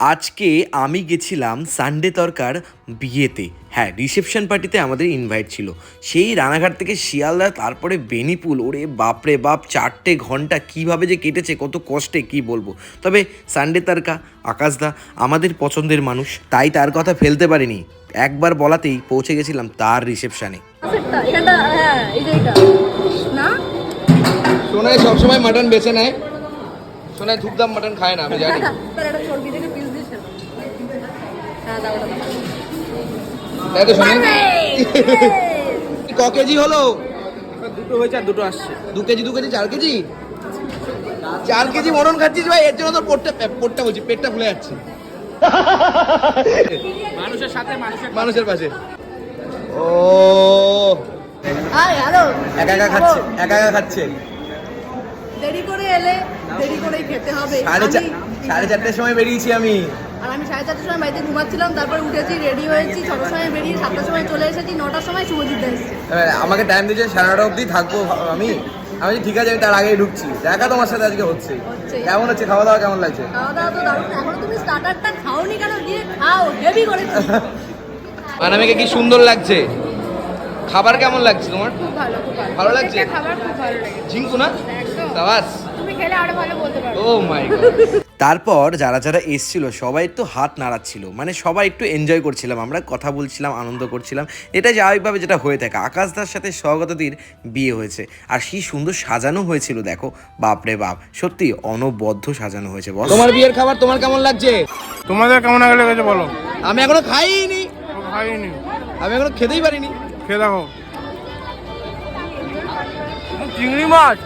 আজকে আমি গেছিলাম সানডে তরকার বিয়েতে। হ্যাঁ রিসেপশন পার্টিতে আমাদের ইনভাইট ছিল। সেই রানাঘাট থেকে শিয়ালদা তারপরে বেনিপুল ওরে বাপরে বাপ চারটে ঘণ্টা কীভাবে যে কেটেছে কত কষ্টে কি বলব? তবে সানডে তারকা আকাশদা আমাদের পছন্দের মানুষ তাই তার কথা ফেলতে পারিনি। একবার বলাতেই পৌঁছে গেছিলাম তার রিসেপশনে হ্যাঁ এই যে এটা। না? সোনাই সবসময় মাটন বেছে নেয়। সোনাই ধূপধাম মাটন খায় না আমি জানি তার একটা চর্বি থেকে পিস দিয়েছে হ্যাঁ দাও ওটা দাও। তাই তো সোনাই ক কেজি হলো? দুটো হয়েছে আর দুটো আসছে। দু কেজি দু কেজি চার কেজি? চার কেজি মটন খাচ্ছিস ভাই এর জন্য তোর পোটটা পোটটা বলছি পেটটা ফুলে যাচ্ছে। মানুষের সাথে মানুষের পাশে। ও। একা একা খাচ্ছে একা একা খাচ্ছে। দেরি করে এলে দেরি করেই খেতে হবে। সাড়ে চারটের সময় বেরিয়েছি আমি। আর আমি সাড়ে চারটার সময় বাড়িতে ঘুমাচ্ছিলাম তারপর উঠেছি রেডি হয়েছি ছটার সময় বেরিয়ে সাতটার সময় চলে এসেছি নটার সময় শুভজিৎ এসেছে। আমাকে টাইম দিয়েছে সাড়ে নটা অবধি থাকব আমি। আমি ঠিক আছে আমি তার আগেই ঢুকছি। দেখা তোমার সাথে আজকে হচ্ছে। কেমন হচ্ছে? খাওয়া দাওয়া কেমন লাগছে? খাওয়া দাওয়া তো দারুণ। এখনও তুমি স্টার্টারটা খাওনি কেন? গিয়ে খাও হেভি মানামিকে কি সুন্দর লাগছে? খাবার কেমন লাগছে তোমার? খুব ভালো খুব ভালো। ভালো লাগছে? খাবার খুব ভালো ঝিঙ্কু না? সাবাস? তুমি খেলে আরও ভালো বলতে পারো। ও মাই গড তারপর যারা যারা এসছিল সবাই একটু হাত নাড়াচ্ছিল। মানে সবাই একটু এনজয় করছিলাম আমরা কথা বলছিলাম আনন্দ করছিলাম। এটা স্বাভাবিকভাবে যেটা হয়ে থাকে আকাশদার সাথে স্বগতদির বিয়ে হয়েছে। আর সেই সুন্দর সাজানো হয়েছিল দেখো। বাপরে বাপ সত্যি অনবদ্য সাজানো হয়েছে বল। তোমার বিয়ের খাবার তোমার কেমন লাগছে? তোমাদের কেমন আগে লেগেছে বলো। আমি এখনও খাইনি। খাইনি। আমি এখনও খেতেই পারিনি। খেয়ে দেখো। চিংড়ি মাছ?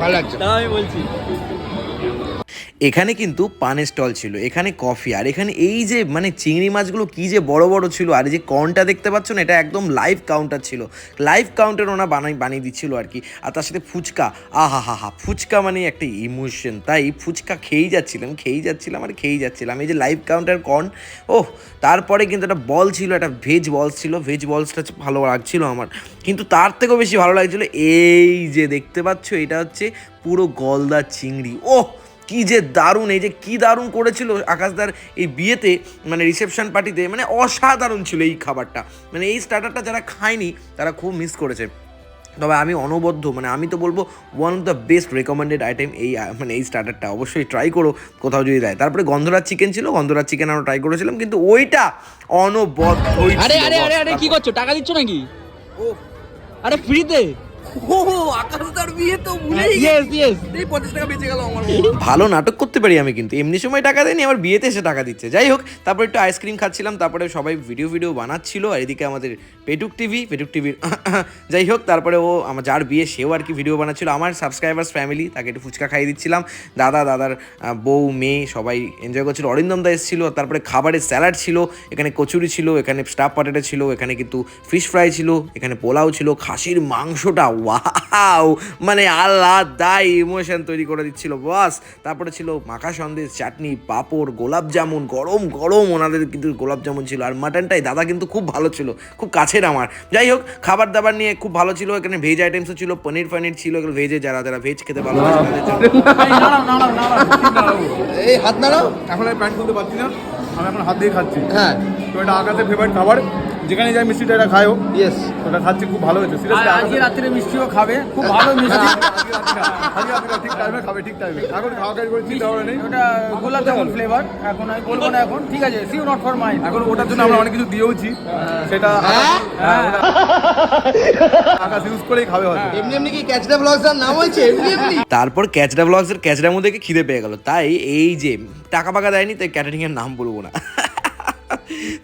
ভালো লাগছে। আমি বলছি। এখানে কিন্তু পানের স্টল ছিল, এখানে কফি, আর এখানে এই যে মানে চিংড়ি মাছগুলো কি যে বড় বড় ছিল, আর এই যে কর্নটা দেখতে পাচ্ছ না, এটা একদম লাইভ কাউন্টার ছিল। লাইভ কাউন্টার ওনা বানাই, বানিয়ে দিচ্ছিল আর কি। আর তার সাথে ফুচকা আহা হা হা ফুচকা মানে একটা ইমোশন তাই ফুচকা খেয়েই যাচ্ছিলাম খেয়েই যাচ্ছিলাম আর খেয়েই যাচ্ছিলাম। এই যে লাইভ কাউন্টার কর্ন ও তারপরে কিন্তু একটা বল ছিল, একটা ভেজ বলস ছিল। ভেজ বলসটা ভালো লাগছিল আমার। কিন্তু তার থেকেও বেশি ভালো লাগছিল এই যে দেখতে পাচ্ছ, এটা হচ্ছে পুরো গলদা চিংড়ি। ওহ কি যে দারুণ এই যে কি দারুণ করেছিল আকাশদার এই বিয়েতে মানে রিসেপশন পার্টিতে মানে অসাধারণ ছিল এই খাবারটা। মানে এই স্টার্টারটা যারা খায়নি তারা খুব মিস করেছে। তবে আমি অনবদ্য মানে আমি তো বলব one of the best recommended item এই মানে এই স্টার্টারটা অবশ্যই ট্রাই করো কোথাও যদি দেয়। তারপরে গন্ধরাজ চিকেন ছিল গন্ধরাজ চিকেন আমরা ট্রাই করেছিলাম কিন্তু ওইটা অনবদ্যই ছিল, আরে আরে আরে আরে কি করছ? টাকা দিচ্ছ নাকি? আরে ফ্রিতে আমার ভালো নাটক করতে পারি আমি কিন্তু। এমনি সময় টাকা দেয়নি আমার বিয়েতে এসে টাকা দিচ্ছে। যাই হোক তারপর একটু আইসক্রিম খাচ্ছিলাম তারপরে সবাই ভিডিও ভিডিও বানাচ্ছিল আর এদিকে আমাদের পেটুক টিভি পেটুক টিভির যাই হোক তারপরে ও আমার যার বিয়ে সেও আর কি ভিডিও বানাচ্ছিল। আমার সাবস্ক্রাইবার্স ফ্যামিলি তাকে একটু ফুচকা খাইয়ে দিচ্ছিলাম। দাদা দাদার বউ মেয়ে সবাই এনজয় করছিল। অরিন্দম দা এসেছিল তারপরে খাবারের স্যালাড ছিল এখানে কচুরি ছিল এখানে স্টাফ পটেটো ছিল এখানে কিন্তু ফিশ ফ্রাই ছিল এখানে পোলাও ছিল খাসির মাংসটা ওয়াও মানে আলাদা ইমোশন তৈরি করে দিচ্ছিল বস তারপরে ছিল মাখা সন্দেশ চাটনি পাঁপড় গোলাপ জামুন গরম গরম। ওনাদের কিন্তু গোলাপ জামুন ছিল। আর মাটনটাই দাদা কিন্তু খুব ভালো ছিল। খুব কাছের আমার। যাই হোক খাবার দাবার নিয়ে খুব ভালো ছিল। এখানে ভেজ আইটেমসও ছিল পনির ফনির ছিল। এগুলো ভেজে যারা যারা ভেজ খেতে ভালোবাসে তাদের জন্য। এই হাত নাড়াও। এখন আমি প্যান্ট খুলতে পারছি না। আমি এখন হাত দিয়ে খাচ্ছি। হ্যাঁ। তো এটা আকাশের ফেভারিট খাবার। যেখানে যাই মিষ্টিটা এটা খায়ও। ইয়েস ওটা খাচ্ছি খুব ভালো হয়েছে। সিরিয়াসলি আজকে রাত্রে মিষ্টিও খাবে খুব ভালো মিষ্টি। আজকে রাত্রে ঠিক টাইমে খাবে ঠিক টাইমে এখন খাওয়া কাজ করে চিন্তা হবে নেই। ওটা গোলাপ জামুন ফ্লেভার এখন আমি বলব না এখন। ঠিক আছে সিউ নট ফর মাইন্ড এখন ওটার জন্য আমরা অনেক কিছু দিয়েওছি। সেটা হ্যাঁ? হ্যাঁ, আকাশ ইউজ করেই খাবে হয়তো। এমনি এমনি কি ক্যাচডা ব্লগসটার নাম হয়েছে? এমনি এমনি। তারপর ক্যাচডা ব্লগসের ক্যাচডার মধ্যে কি খিদে পেয়ে গেল। তাই এই যে টাকা পাকা দেয়নি তাই ক্যাটারিংয়ের নাম বলব না।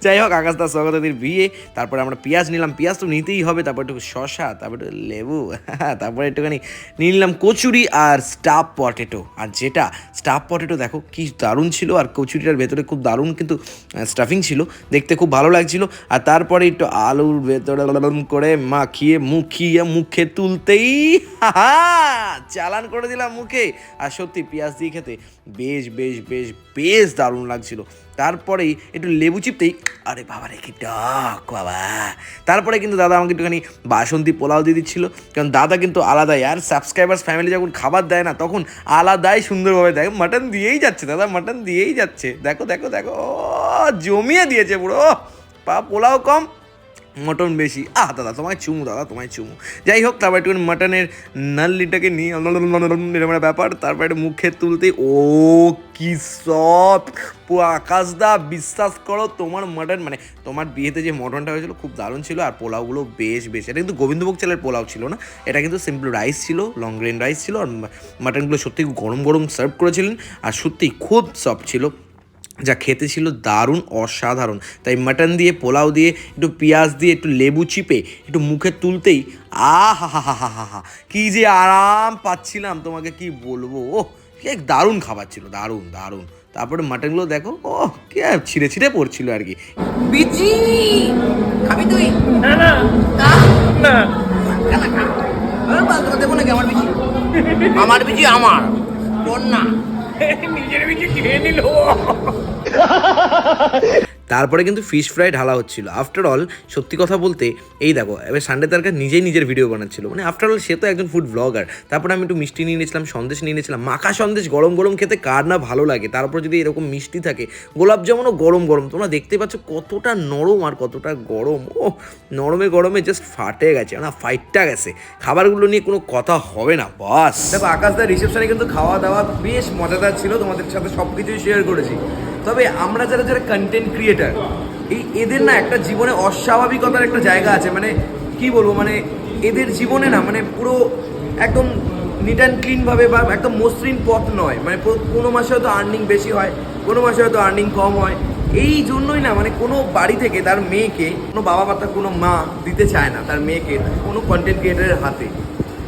যাই হোক আকাশ দাস স্বাগতদের বিয়ে। তারপরে আমরা পেঁয়াজ নিলাম। পেঁয়াজ তো নিতেই হবে, তারপর একটু শশা, তারপর একটু লেবু, তারপরে একটুখানি নিয়ে নিলাম কচুরি আর স্টাফ পটেটো আর যেটা স্টাফ পটেটো দেখো কি দারুণ ছিল। আর কচুরিটার ভেতরে খুব দারুণ কিন্তু স্টাফিং ছিল। দেখতে খুব ভালো লাগছিল। আর তারপরে একটু আলুর ভেতরে করে মাখিয়ে, মুখিয়ে, মুখে তুলতেই চালান করে দিলাম মুখে। আর সত্যি পেঁয়াজ দিয়ে খেতে বেশ বেশ বেশ বেশ দারুণ লাগছিল। তারপরেই একটু লেবু চিপতেই, আরে বাবা রে, কি টক বাবা। তারপরে কিন্তু দাদা আমাকে একটুখানি বাসন্তী পোলাও দিয়ে দিচ্ছিল। কারণ দাদা কিন্তু আলাদাই, আর সাবস্ক্রাইবার্স ফ্যামিলি যখন খাবার দেয় না, তখন আলাদাই সুন্দরভাবে দেয় মাটন দিয়েই যাচ্ছে দাদা মাটন দিয়েই যাচ্ছে। দেখো দেখো দেখো জমিয়ে দিয়েছে পুরো। পা, পোলাও কম। মটন বেশি। আহ, দাদা, তোমায় চুমু, দাদা, তোমায় চুমু। যাই হোক, তারপর একটু মাটনের নাল্লিটাকে নিয়ে ব্যাপার, তারপর একটু মুখে তুলতে, ও কি সব পুরো আকাশদা, বিশ্বাস করো, তোমার মাটন মানে তোমার বিয়েতে যে মটনটা হয়েছিল খুব দারুণ ছিল, আর পোলাওগুলো বেশ বেশ। এটা কিন্তু গোবিন্দভোগ চালের পোলাও ছিল না, এটা কিন্তু সিম্পল রাইস ছিল লং গ্রেন রাইস ছিল, আর মাটনগুলো সত্যি গরম গরম সার্ভ করেছিলেন, আর সত্যি খুব সফট ছিল। যা খেতে ছিল দারুণ অসাধারণ। তাই মাটন দিয়ে পোলাও দিয়ে একটু পেঁয়াজ দিয়ে একটু লেবু চিপে একটু মুখে তুলতেই আ হা হা হা হা হা হা কী যে আরাম পাচ্ছিলাম তোমাকে কি বলব? ও কি এক দারুণ খাবার ছিল দারুণ দারুণ। তারপরে মাটনগুলো দেখো ও কে ছিঁড়ে ছিঁড়ে পড়ছিল আর কি। বিচি খাবি তুই? না না। না। নাকি আমার বিচি? আমার বিচি আমার তোর না। নিজের বিচি খেয়ে নিল। তারপরে কিন্তু ফিশ ফ্রাই ঢালা হচ্ছিল। আফটার অল সত্যি কথা বলতে, এই দেখো, এবার সানডে তার কাছে নিজেই নিজের ভিডিও বানাচ্ছিল। মানে আফটার অল সে তো একজন ফুড ব্লগার তারপরে আমি একটু মিষ্টি নিয়ে নিয়েছিলাম, সন্দেশ নিয়ে নিয়েছিলাম। মাখা সন্দেশ গরম গরম খেতে কার না ভালো লাগে? তারপর যদি এরকম মিষ্টি থাকে, গোলাপ জামুনও গরম গরম। তোমরা দেখতে পাচ্ছ কতটা নরম আর কতটা গরম। ও নরমে গরমে জাস্ট ফাটে গেছে। না, ফাইটটা গেছে। খাবারগুলো নিয়ে কোনো কথা হবে না, বাস। দেখো আকাশদার রিসেপশনে কিন্তু খাওয়া দাওয়া বেশ মজাদার ছিল। তোমাদের সাথে সব কিছুই শেয়ার করেছি। তবে আমরা যারা যারা কন্টেন্ট ক্রিয়েটার এই এদের না একটা জীবনে অস্বাভাবিকতার একটা জায়গা আছে। মানে কি বলব? মানে এদের জীবনে না মানে পুরো একদম নিট অ্যান্ড ক্লিনভাবে বা একদম মসৃণ পথ নয়। মানে কোনো মাসে হয়তো আর্নিং বেশি হয়, কোনো মাসে হয়তো আর্নিং কম হয়। এই জন্যই না মানে কোনো বাড়ি থেকে তার মেয়েকে, কোনো বাবা বা তার কোনো মা দিতে চায় না তার মেয়েকে, কোনো কন্টেন্ট ক্রিয়েটারের হাতে।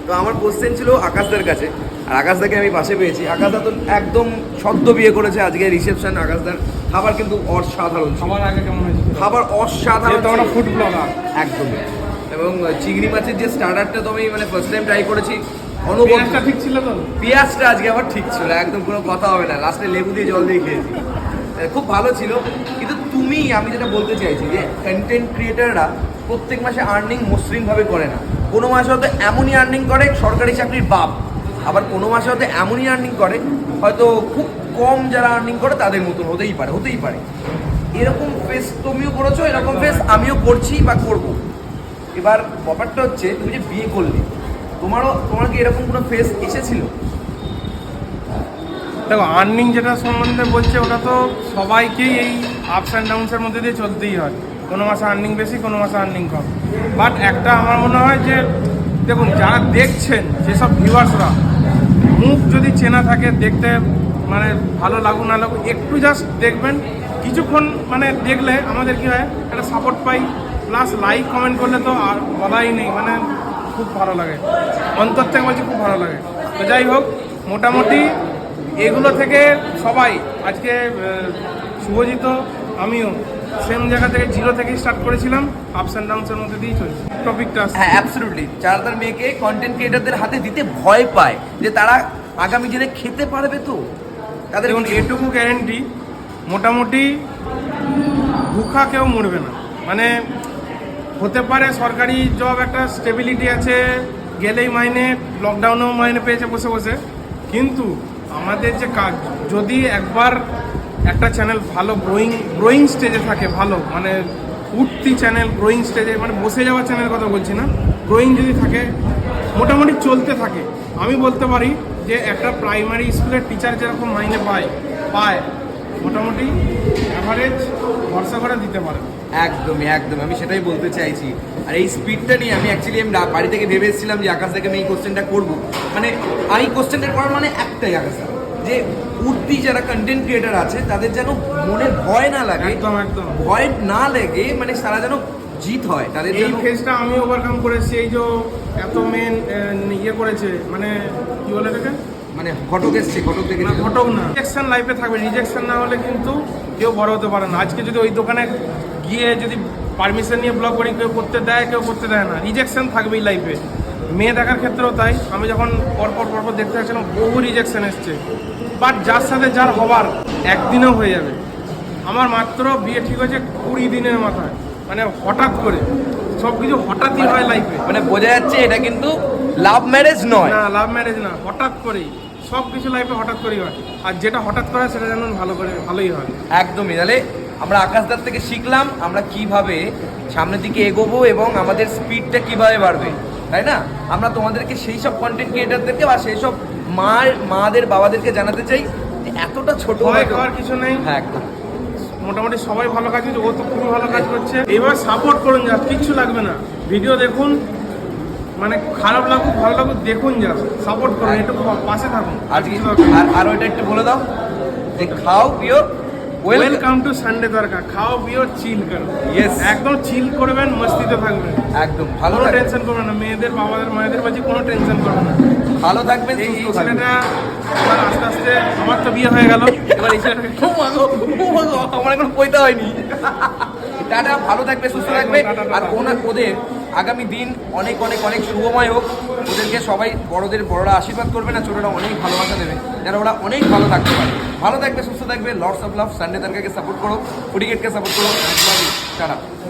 তো আমার কোশ্চেন ছিল আকাশদের কাছে আর আকাশদাকে আমি পাশে পেয়েছি। আকাশদা তো একদম সদ্য বিয়ে করেছে আজকে রিসেপশন আকাশদার খাবার কিন্তু অসাধারণ। সবার আগে কেমন হয়েছে খাবার অসাধারণ যেহেতু আমরা ফুড ব্লগার একদমই। এবং চিংড়ি মাছের যে স্টার্টারটা তো আমি মানে ফার্স্ট টাইম ট্রাই করেছি অনবদ্য ঠিক ছিল তো? পেঁয়াজটা আজকে আবার ঠিক ছিল একদম কোনো কথা হবে না। লাস্টে লেবু দিয়ে জল দিয়ে খেয়েছি। খুব ভালো ছিল। কিন্তু তুমি আমি যেটা বলতে চাইছি যে কন্টেন্ট ক্রিয়েটাররা প্রত্যেক মাসে আর্নিং মসৃণভাবে করে না। কোনো মাসে হয়তো এমনই আর্নিং করে সরকারি চাকরির বাপ। আবার কোনো মাসে হয়তো এমনই আর্নিং করে, হয়তো খুব কম যারা আর্নিং করে তাদের মতন হতেই পারে হতেই পারে। এরকম ফেস তুমিও করেছ, এরকম ফেস আমিও করছি বা করব। এবার ব্যাপারটা হচ্ছে, তুমি যে বিয়ে করলে, তোমারও, তোমার কি এরকম কোনো ফেস এসেছিল? দেখো আর্নিং যেটা সম্বন্ধে বলছে, ওটা তো সবাইকেই এই আপস অ্যান্ড ডাউনসের মধ্যে দিয়ে চলতেই হয়। কোনো মাসে আর্নিং বেশি, কোনো মাসে আর্নিং কম। বাট একটা আমার মনে হয় যে, দেখুন, যারা দেখছেন, যেসব ভিউয়ার্সরা মুখ যদি চেনা থাকে, দেখতে মানে ভালো লাগুক, না লাগুক, একটু জাস্ট দেখবেন। কিছুক্ষণ মানে দেখলে আমাদের কি হয়, একটা সাপোর্ট পাই প্লাস লাইক কমেন্ট করলে তো আর বলাই নেই মানে খুব ভালো লাগে। অন্তর থেকে বলছি খুব ভালো লাগে। তো যাই হোক, মোটামুটি এগুলো থেকে সবাই, আজকে শুভজিত আমিও সেম জায়গা থেকে জিরো থেকে স্টার্ট করেছিলাম আপস অ্যান্ড ডাউনসের মধ্যে দিয়েই চলছে। টপিকটা হ্যাঁ অ্যাবসলিউটলি যারা তার মেয়েকে কন্টেন্ট ক্রিয়েটারদের হাতে দিতে ভয় পায় যে তারা আগামী দিনে খেতে পারবে তো। তাদের দেখুন এটুকু গ্যারেন্টি মোটামুটি ভুখা কেউ মরবে না। মানে হতে পারে সরকারি জব একটা স্টেবিলিটি আছে গেলেই মাইনে লকডাউনেও মাইনে পেয়েছে বসে বসে। কিন্তু আমাদের যে কাজ যদি একবার একটা চ্যানেল ভালো গ্রোয়িং গ্রোয়িং স্টেজে থাকে, ভালো মানে উঠতি চ্যানেল গ্রোয়িং স্টেজে মানে বসে যাওয়া চ্যানেল কথা বলছি না। গ্রোয়িং যদি থাকে, মোটামুটি চলতে থাকে। আমি বলতে পারি যে একটা প্রাইমারি স্কুলের টিচার যেরকম মাইনে পায় পায়, মোটামুটি অ্যাভারেজ ভরসা করে দিতে পারে। একদমই একদম আমি সেটাই বলতে চাইছি। আর এই স্পিডটা নিয়ে আমি অ্যাকচুয়ালি আমি বাড়ি থেকে ভেবে এসেছিলাম যে আকাশ থেকে আমি এই কোশ্চেনটা করব। মানে আমি কোশ্চেনটা করার মানে একটাই আকাশ যে উঠতি যারা কন্টেন্ট ক্রিয়েটার আছে তাদের যেন মনে ভয় না লাগে একদম একদম। ভয় না লেগে মানে তারা যেন জিত হয় তাদের এই ফেজটা আমি ওভারকাম করেছি এই যে এত মেন ইয়ে করেছে মানে কি বলে এটাকে? মানে ঘটক এসছে ঘটক দেখে না ঘটক না রিজেকশন লাইফে থাকবে রিজেকশন না হলে কিন্তু কেউ বড় হতে পারে না। আজকে যদি ওই দোকানে গিয়ে যদি পারমিশন নিয়ে ব্লগ করি কেউ করতে দেয় কেউ করতে দেয় না রিজেকশন থাকবেই লাইফে মেয়ে দেখার ক্ষেত্রেও তাই। আমি যখন পরপর পরপর দেখতে যাচ্ছিলাম বহু রিজেকশন এসছে। বাট যার সাথে যার হবার একদিনেও হয়ে যাবে। আমার মাত্র বিয়ে ঠিক হয়েছে কুড়ি দিনের মাথায়। মানে হঠাৎ করে। সব কিছু হঠাৎই হয় লাইফে মানে বোঝা যাচ্ছে এটা কিন্তু লাভ ম্যারেজ নয়। না লাভ ম্যারেজ না হঠাৎ করেই। সব কিছু লাইফে হঠাৎ করেই হয়। আর যেটা হঠাৎ করে সেটা যেন ভালো করে ভালোই হয়। একদমই। তাহলে আমরা আকাশদার থেকে শিখলাম আমরা কীভাবে সামনের দিকে এগোবো এবং আমাদের স্পিডটা কীভাবে বাড়বে। তাই না? আমরা তোমাদেরকে সেই সব কন্টেন্ট ক্রিয়েটারদেরকে বা সেই সব মার মাদের বাবাদেরকে জানাতে চাই যে এতটা ছোট খাওয়ার কিছু নেই। হ্যাঁ একদম। মোটামুটি সবাই ভালো কাজ করছে ও তো খুবই ভালো কাজ করছে। এবার সাপোর্ট করুন যা কিচ্ছু লাগবে না। ভিডিও দেখুন মানে খারাপ লাগুক ভালো লাগুক দেখুন যা সাপোর্ট করুন একটু পা- পাশে থাকুন। আর আর ওইটা একটু বলে দাও যে খাও পিও। ওয়েলকাম টু সানডে দরকার খাও পিও চিল করো Yes. একদম চিল করবেন মস্তিতে থাকবেন। একদম ভালো কোনো টেনশন করবেন না মেয়েদের বাবাদের মায়েদের বাজি কোনো টেনশন করবেন না। ভালো থাকবেন এই এই সুস্থ থাকবেন। ছেলেটা এবার আস্তে আস্তে আমার তো বিয়ে হয়ে গেল। এবার এই ছেলেটাকে ও মা গো, ও আমার এখন কইতে হয়নি। টাটা ভালো থাকবে সুস্থ থাকবে। আর ওনার ওদের আগামী দিন অনেক অনেক অনেক শুভময় হোক। ওদেরকে সবাই বড়দের, বড়রা আশীর্বাদ করবে না, ছোটরা অনেক ভালোবাসা দেবে যারা ওরা অনেক ভালো থাকতে পারে। ভালো থাকবে, সুস্থ থাকবে লর্ডস অফ লাভ সানডে তারকাকে সাপোর্ট করো ফুডিকেটকে সাপোর্ট করো টাটা